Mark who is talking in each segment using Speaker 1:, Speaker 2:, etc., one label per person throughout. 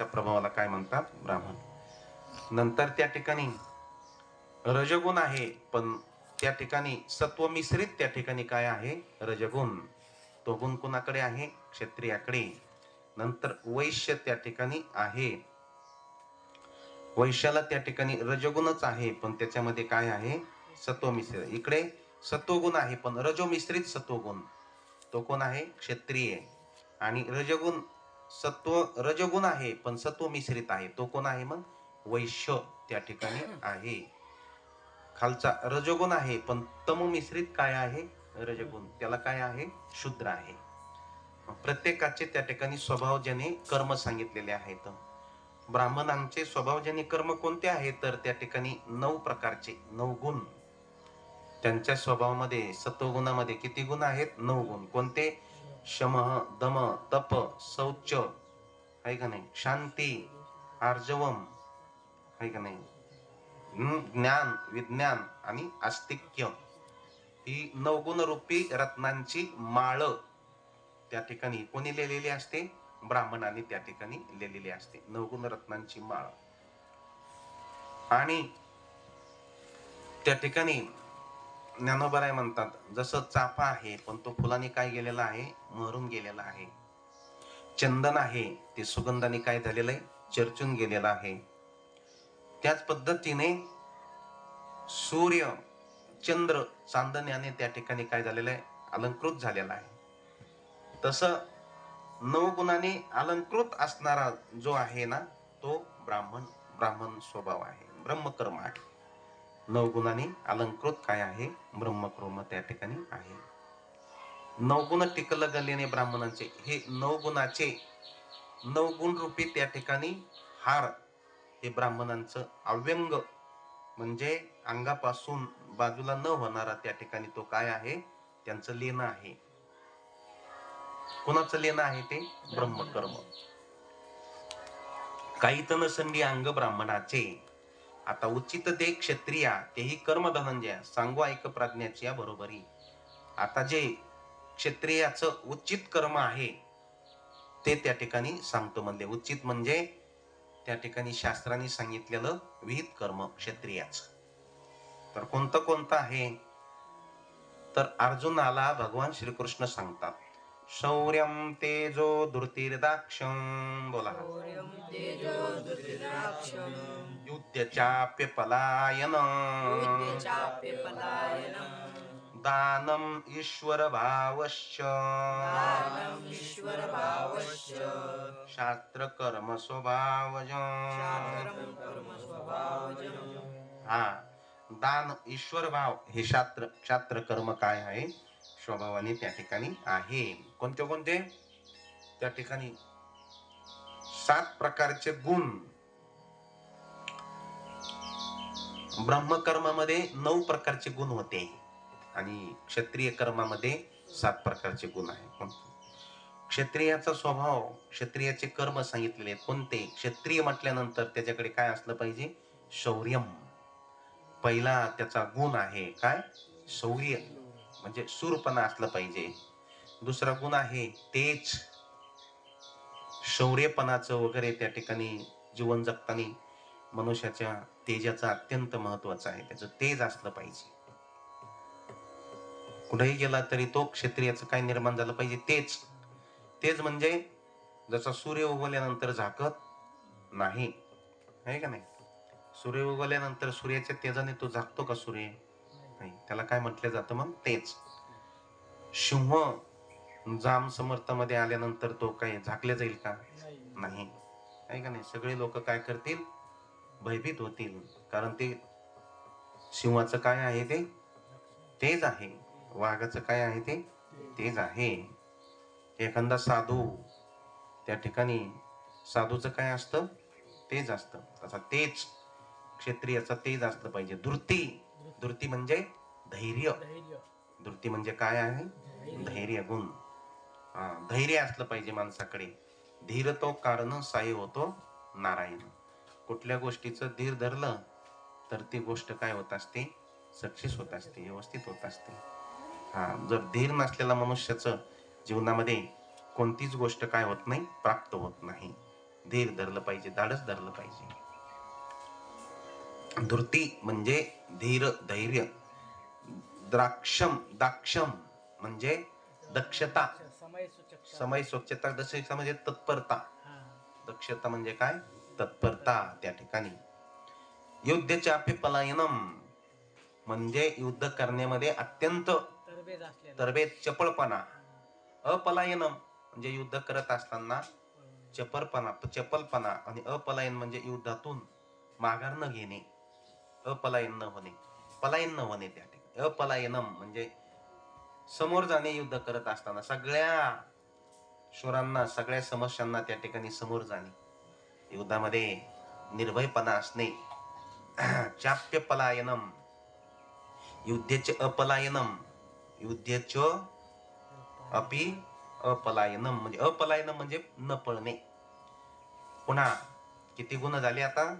Speaker 1: च्या प्रभावाला काय म्हणतात? ब्राह्मण. नंतर त्या ठिकाणी रजगुण आहे पण त्या ठिकाणी सत्व मिश्रित त्या ठिकाणी काय आहे? रजगुण. तो गुण कुणाकडे आहे? क्षत्रियाकडे. नंतर वैश्य त्या ठिकाणी आहे. वैश्याला त्या ठिकाणी रजगुणच आहे पण त्याच्यामध्ये काय आहे? सत्व मिश्रित. इकडे सत्वगुण आहे पण रजो मिश्रित सत्वगुण. तो कोण आहे? क्षत्रिय. आणि रजगुण सत्व रजगुण आहे पण सत्व मिश्रित आहे. तो कोण आहे मग? वैश्य त्या ठिकाणी आहे. खालचा रजगुण आहे पण तम मिश्रित काय आहे? रजगुण. त्याला काय आहे? शुद्र आहे. प्रत्येकाचे त्या ठिकाणी स्वभावजने कर्म सांगितलेले आहेत. ब्राह्मणांचे स्वभावजन्य कर्म कोणते आहेत? तर त्या ठिकाणी नऊ प्रकारचे नऊ गुण. त्यांच्या स्वभावामध्ये सत्वगुणामध्ये किती गुण आहेत? नऊ गुण. कोणते? शम दम तप शौच आहे का नाही? शांती आर्जवम आहे का नाही? ज्ञान विज्ञान आणि आस्तिक्य ही नवगुणरूपी रत्नांची माळ त्या ठिकाणी कोणी लिहिलेली असते? ब्राह्मणाने त्या ठिकाणी लिहिलेली असते नवगुण रत्नांची माळ. आणि त्या ठिकाणी ज्ञानोबराय म्हणतात जसं चाफा आहे पण तो फुलाने काय गेलेला आहे? मरून गेलेला आहे. चंदन आहे ते सुगंधाने काय झालेलं आहे? चर्चून गेलेलं आहे. त्याच पद्धतीने सूर्य चंद्र चांदण्याने त्या ठिकाणी काय झालेलं आहे? अलंकृत झालेला आहे. तसं नवगुणाने अलंकृत असणारा जो आहे ना तो ब्राह्मण ब्राह्मण स्वभाव आहे. ब्रह्मकर्म आहे. नवगुणाने अलंकृत काय आहे? ब्रह्मकर्म त्या ठिकाणी आहे. नवगुण टिकल गल्ल्याने ब्राह्मणांचे हे नवगुणाचे नवगुण रूपी त्या ठिकाणी हार हे ब्राह्मणांचं अव्यंग म्हणजे अंगापासून बाजूला न होणारा त्या ठिकाणी तो काय आहे? त्यांचं लेणं आहे. कुणाचं लेणं आहे ते? ब्रह्मकर्म. काही तन संधी अंग ब्राह्मणाचे आता उचित ते क्षत्रिया तेही कर्म धनंजय सांगू ऐक प्राज्ञाच्या बरोबरी. आता जे क्षत्रियाचं उचित कर्म आहे ते त्या ठिकाणी सांगतो म्हणले. उचित म्हणजे त्या ठिकाणी शास्त्राने सांगितलेलं विहित कर्म क्षत्रियाच. तर कोणतं कोणतं आहे? तर अर्जुनाला भगवान श्रीकृष्ण सांगतात. शौर्यम तेजो धृतिर्दाक्षम बोला.
Speaker 2: शौर्यं तेजो दुर्दिराक्षं
Speaker 1: युद्ध चाप्य पलायन
Speaker 2: युद्धे चाप्य पलायनं
Speaker 1: दानम ईश्वर भावश्च शास्त्र कर्म स्वभावज हा दान ईश्वर भाव हे शास्त्र शास्त्र कर्म काय आहे? स्वभावाने त्या ठिकाणी आहे. कोणते कोणते? त्या ठिकाणी सात प्रकारचे गुण. ब्रह्मकर्मामध्ये नऊ प्रकारचे गुण होते आणि क्षत्रिय कर्मामध्ये सात प्रकारचे गुण आहे. क्षत्रियाचा स्वभाव क्षत्रियाचे कर्म सांगितलेले कोणते? क्षत्रिय म्हटल्यानंतर त्याच्याकडे काय असलं पाहिजे? शौर्यम. पहिला त्याचा गुण आहे काय? शौर्य. म्हणजे सूरपणा असलं पाहिजे. दुसरा गुण आहे? तेज शौर्यपणाचं वगैरे त्या ठिकाणी जीवन जगताना मनुष्याच्या तेजाचं अत्यंत महत्वाचं आहे. त्याचं तेज असलं पाहिजे. कुठेही गेला तरी तो क्षत्रियाचं काय निर्माण झालं पाहिजे? तेज तेज म्हणजे जसा सूर्य उगवल्यानंतर झाकत नाही. आहे का नाही? सूर्य उगवल्यानंतर सूर्याच्या तेजाने तो झाकतो का सूर्य? नाही. त्याला काय म्हटलं जातं मग? तेच. सिंह जाम समर्थामध्ये आल्यानंतर तो काय झाकले जाईल का? नाही. आहे का नाही? सगळे लोक काय करतील? भयभीत होतील. कारण ते सिंहाचं काय आहे ते? तेज आहे. वाघाचं काय आहे ते? तेज आहे. एखादा साधू त्या ठिकाणी साधूचं काय असतं? तेज असतं. तसा तेज क्षेत्रियाचा तेज असलं पाहिजे. धृती धृती म्हणजे धैर्य. धृती म्हणजे काय आहे? धैर्य गुण. हा, धैर्य असलं पाहिजे माणसाकडे. धीर तो कारण साई होतो नारायण. कुठल्या गोष्टीचं धीर धरलं तर ती गोष्ट काय होत असते? सक्सेस होत असते व्यवस्थित होत असते. हा जर धीर नसलेला मनुष्याचं जीवनामध्ये कोणतीच गोष्ट काय होत नाही? प्राप्त होत नाही. धीर धरलं पाहिजे धाडस धरलं पाहिजे. धृती म्हणजे धीर धैर्य. द्राक्षम दाक्षम म्हणजे दक्षता.
Speaker 3: समय
Speaker 1: स्वच्छता. दक्षता म्हणजे तत्परता. दक्षता म्हणजे काय? तत्परता त्या ठिकाणी. युद्ध चापे पलायनम म्हणजे युद्ध करण्यामध्ये अत्यंत
Speaker 3: तरबेज
Speaker 1: चपळपणा. अपलायनम म्हणजे युद्ध करत असताना चपलपणा चपलपणा आणि अपलायन म्हणजे युद्धातून माघार न घेणे. अपलायन न होणे पलायन न होणे त्या ठिकाणी. अपलायनम म्हणजे समोर जाणे युद्ध करत असताना सगळ्या शोरांना सगळ्या समस्यांना त्या ठिकाणी समोर जाणे. युद्धामध्ये निर्भयपणा असणे. चाप्य पलायनम युद्धेचे अपलायनम. युद्धेच अपि अपलायनम. म्हणजे अपलायनम म्हणजे न पळणे. पुन्हा किती गुण झाले आता?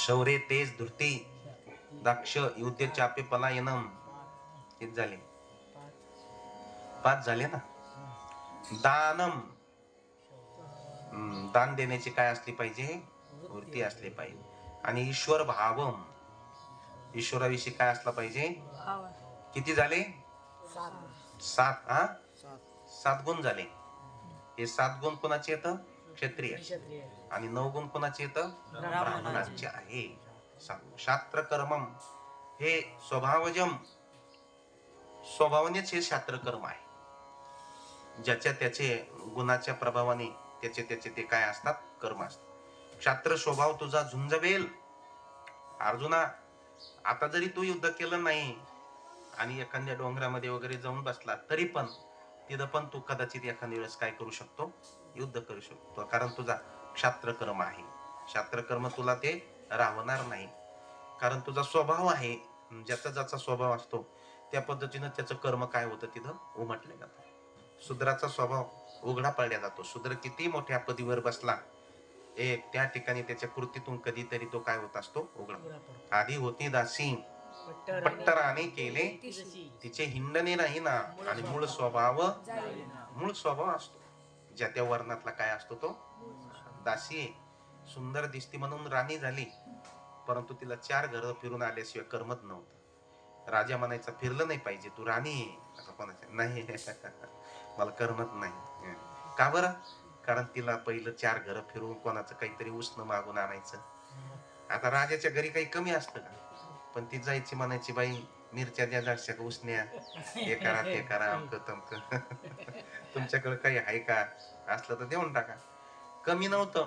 Speaker 1: शौर्य तेज धृती दाक्ष युद्ध चापे पलायनम किती झाले? पाच झाले ना? दानम. दान देण्याची काय असली पाहिजे? वृत्ती असली पाहिजे. आणि ईश्वर भावम. ईश्वराविषयी काय असला पाहिजे? किती झाले? सात. हा? सात गुण झाले. हे सात गुण कोणाचे येतं? क्षत्रिय. आणि नऊ गुण कोणाचे येतं ब्राह्मणाचे. आहे. शास्त्र कर्मम हे स्वभावजम. स्वभावानेच हे शास्त्र कर्म आहे. ज्याच्या त्याचे गुणाच्या प्रभावाने त्याचे त्याचे ते काय असतात? कर्म असतात. क्षात्र स्वभाव तुझा झुंजवेल. अर्जुना आता जरी तू युद्ध केलं नाही आणि एखाद्या डोंगरामध्ये वगैरे जाऊन बसला तरी पण तिथं पण तू कदाचित एखाद्या वेळेस काय करू शकतो? युद्ध करू शकतो. कारण तुझा क्षात्र कर्म आहे. क्षात्र कर्म तुला ते राहणार नाही. कारण तुझा स्वभाव आहे. ज्याचा ज्याचा स्वभाव असतो त्या पद्धतीनं त्याचं कर्म काय होतं तिथं? उमटलं जातं. शूद्राचा स्वभाव उघडा पडला जातो. शूद्र किती मोठ्या पदीवर बसला एक त्या ठिकाणी त्याच्या कृतीतून कधीतरी तो काय होत असतो? उघडा आधी होती दासी. पट्टराने केले. तिचे. हिंडणे नाही ना. आणि मूळ स्वभाव. मूळ स्वभाव असतो. ज्या त्या वर्णातला काय असतो तो? दासी सुंदर दिसती म्हणून राणी झाली. परंतु तिला चार घर फिरून आल्याशिवाय करमत नव्हतं. राजा म्हणायचा फिरलं नाही पाहिजे तू राणी आहे. असं कोणाचं नाही. मला करमत नाही. का बरं? कारण तिला पहिलं चार घर फिरून कोणाचं काहीतरी उष्ण मागून आणायचं. आता राजाच्या घरी काही कमी असतं का? पण ती जायची म्हणायची बाई मिरच्या द्या जाडशा का उसण्या. हे करा ते करा अमक तमक. तुमच्याकडे काही आहे का? असलं तर देऊन टाका. कमी नव्हतं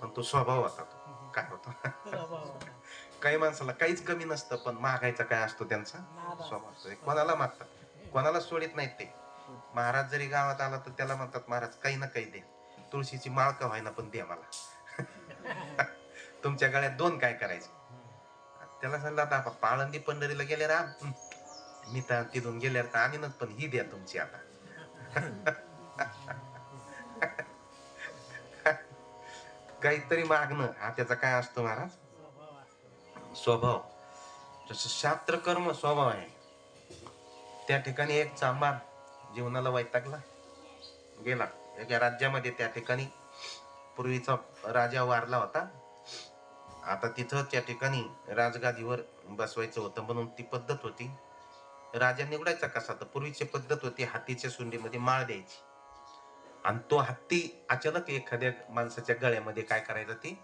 Speaker 1: पण तो स्वभाव होता तो. काय होता? काही माणसाला काहीच कमी नसतं पण मागायचा काय असतो त्यांचा? स्वभाव कोणाला मागतात? कोणाला सोडित नाहीत ते. महाराज जरी गावात आला तर त्याला म्हणतात महाराज काही ना काही दे. तुळशीची माळ का व्हायना पण दे मला. तुमच्या गळ्यात दोन काय करायचे? त्याला सांगला आता पाळंदी पंढरीला गेले राम. मी तर तिथून गेल्यावर तर आणीनच पण ही द्या तुमची आता. काहीतरी मागणं हा त्याचा काय असतो महाराज? स्वभाव. जसं शास्त्र कर्म स्वभाव आहे. त्या ठिकाणी एक चांबार जीवनाला वैतागला. गेला. एका राज्यामध्ये त्या ठिकाणी पूर्वीचा राजा वारला होता. आता तिथं त्या ठिकाणी राजगादीवर बसवायचं होतं म्हणून ती पद्धत होती. राजा निवडायचा कसा? तर पूर्वीची पद्धत होती हत्तीच्या सुंडीमध्ये माळ द्यायची. आणि तो हत्ती अचानक एखाद्या माणसाच्या गळ्यामध्ये काय करायचा ती?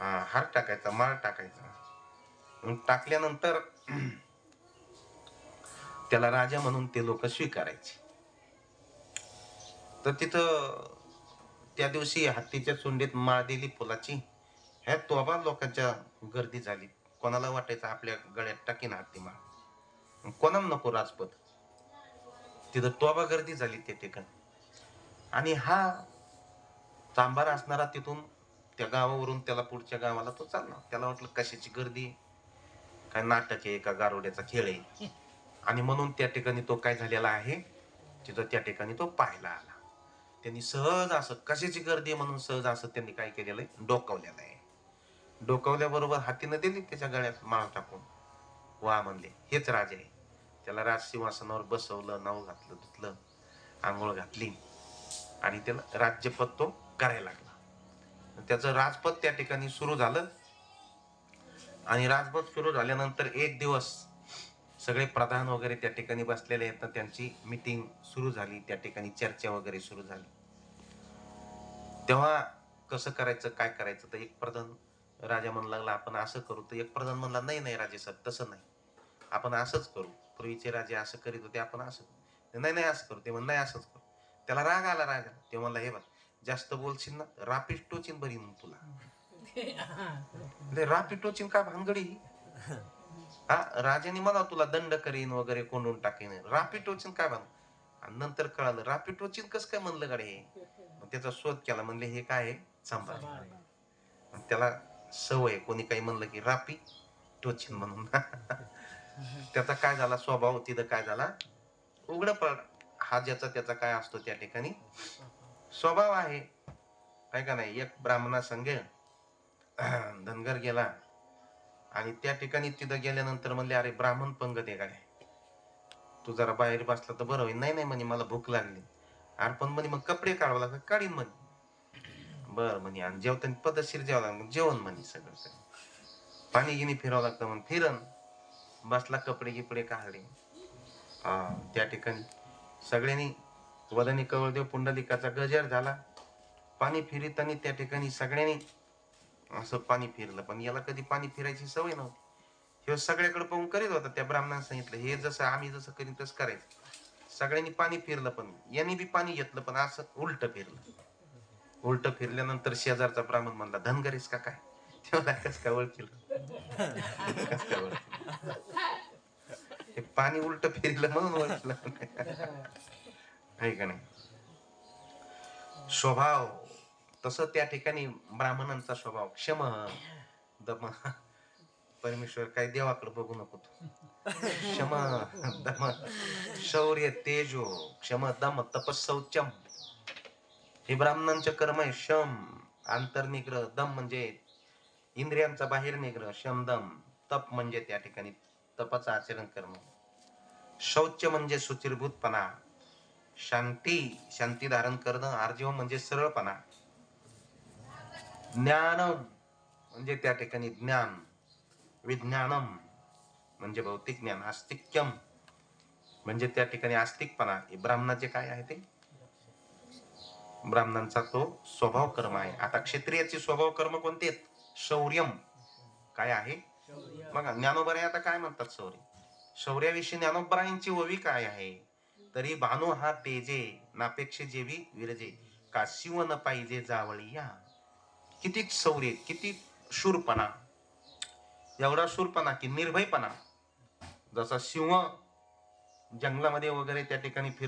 Speaker 1: हार टाकायचा माळ टाकायचा. मग टाकल्यानंतर त्याला राजा म्हणून ते लोक स्वीकारायचे. तर तिथं त्या दिवशी हत्तीच्या सुंडीत माळ दिली फुलाची. ह्या तोबा लोकांच्या गर्दी झाली. कोणाला वाटायचं आपल्या गळ्यात टाकीन हाती माळ कोणाला नको राजपद. तिथं तोबा गर्दी झाली त्या ठिकाणी. आणि हा चांबार असणारा तिथून त्या गावावरून त्याला पुढच्या गावाला तो चालला त्याला वाटलं कशाची गर्दी? काय नाटक आहे का गारोड्याचा खेळ आहे? आणि म्हणून त्या ठिकाणी तो काय झालेला आहे? तिथं त्या ठिकाणी तो पाहायला आला. त्यांनी सहज असं कशाची गर्दी आहे म्हणून सहज असं त्यांनी काय केलेलं आहे? डोकावलेलं आहे. डोकावल्याबरोबर हातीनं दिली त्याच्या गळ्यात माळ टाकून. वा म्हणले हेच राजा आहे. त्याला राजसिंहासनावर बसवलं नाव घातलं धुतलं आंघोळ घातली. आणि त्याला राज्यपद तो करायला लागला. त्याचं राजपद त्या ठिकाणी सुरू झालं. आणि राजपद सुरू झाल्यानंतर एक दिवस सगळे प्रधान वगैरे त्या ठिकाणी बसलेले आहेत. ना त्यांची मीटिंग सुरू झाली. त्या ठिकाणी चर्चा वगैरे सुरू झाली. तेव्हा कसं करायचं काय करायचं तर एक प्रधान राजा म्हणू लागला आपण असं करू. तर एक प्रधान म्हणला नाही नाही राजे साहेब तसं नाही. आपण असंच करू. पूर्वीचे राजे असं करीत होते आपण असं नाही नाही असं करू. ते म्हण नाही असंच करू. त्याला राग आला राजा. ते म्हणला हे बघ जास्त बोलशील ना रापीट टोचीन बरी मग तुला. रापीट टोचीन काय भानगडी? हा राजाने मला तुला दंड करीन वगैरे कोंडून टाकेन. रापीट टोचीन काय भान आणि नंतर कळालं रापीट टोचीन कस काय म्हणलं गाडे मग त्याचा शोध केला म्हणले हे काय आहे? आणि त्याला सवय कोणी काही म्हणलं की रापी टोचिन म्हणून. त्याचा काय झाला? स्वभाव तिथं काय झाला? उघड पड. हा ज्याचा त्याचा काय असतो त्या ठिकाणी? स्वभाव आहे. काय का नाही? एक ब्राह्मणा संघ धनगर गेला. आणि त्या ठिकाणी तिथं गेल्यानंतर म्हणले अरे ब्राह्मण पंगत आहे काय तू जरा बाहेर बसला तर बरं होईल. नाही नाही म्हणे मला भूक लागली. अरे पण म्हणे मग कपडे काढावं लागतात काढीन म्हणे. बर म्हणे आणि जेवताना पद्धतशीर जेवावं लागतं मग जेवण म्हणे सगळं सगळं पाणी गिनी फिरावं लागतं म्हणून फिरन. बसला कपडे गिपडे काढले. हा त्या ठिकाणी सगळ्यांनी वदनी कवळदेव पुंडलिकाचा गजर झाला. पाणी फिरिताना त्या ठिकाणी सगळ्यांनी असं पाणी फिरलं. पण याला कधी पाणी फिरायची सवय नव्हती. हे सगळ्याकडे पाहून करीत होता त्या ब्राह्मणाने सांगितलं हे जसं आम्ही जसं करीन तसं करायचं. सगळ्यांनी पाणी फिरलं पण यांनी बी पाणी घेतलं पण असं उलट फिरलं. उलट फिरल्यानंतर शेजारचा ब्राह्मण म्हणला धनगरीस का काय? तेव्हा कस काय ओळखील? कस काय ओळखील? हे पाणी उलट फिरलं म्हणून ओळखलं आहे का नाही? स्वभाव तसं त्या ठिकाणी ब्राह्मणांचा स्वभाव. क्षम दम. परमेश्वर काय देवाकडे बघू नको तू. क्षम दम. शौर्य तेजो. क्षम दम तपस्सौचम हे ब्राह्मणांचे कर्म आहे शम आंतरनिग्रह दम म्हणजे इंद्रियांचा बाहेर निग्रह शम दम तप म्हणजे त्या ठिकाणी तपाचं आचरण करणं शौच म्हणजे सुचिरभूतपणा शांती शांती धारण करणं आर्जीव म्हणजे सरळपणा. ज्ञानम म्हणजे त्या ठिकाणी ज्ञान विज्ञानम म्हणजे भौतिक ज्ञान आस्तिक्यम म्हणजे त्या ठिकाणी आस्तिकपणा. हे ब्राह्मणाचे काय आहे ते? ब्राह्मणांचा तो स्वभाव कर्म आहे. आता क्षत्रियाचे स्वभाव कर्म कोणते आहेत? शौर्यम. काय आहे? बघा ज्ञानोबराय आता काय म्हणतात शौर्य? शौर्याविषयी ज्ञानोबरायांची ओवी काय आहे? तरी भानू हा तेजे नापेक्षे जेवी विरजे. का शिव न पाहिजे जावळी या? किती शौर्य किती शूरपणा. एवढा शूरपणा की निर्भयपणा. जसा सिंह जंगलामध्ये वगैरे त्या ठिकाणी फिरत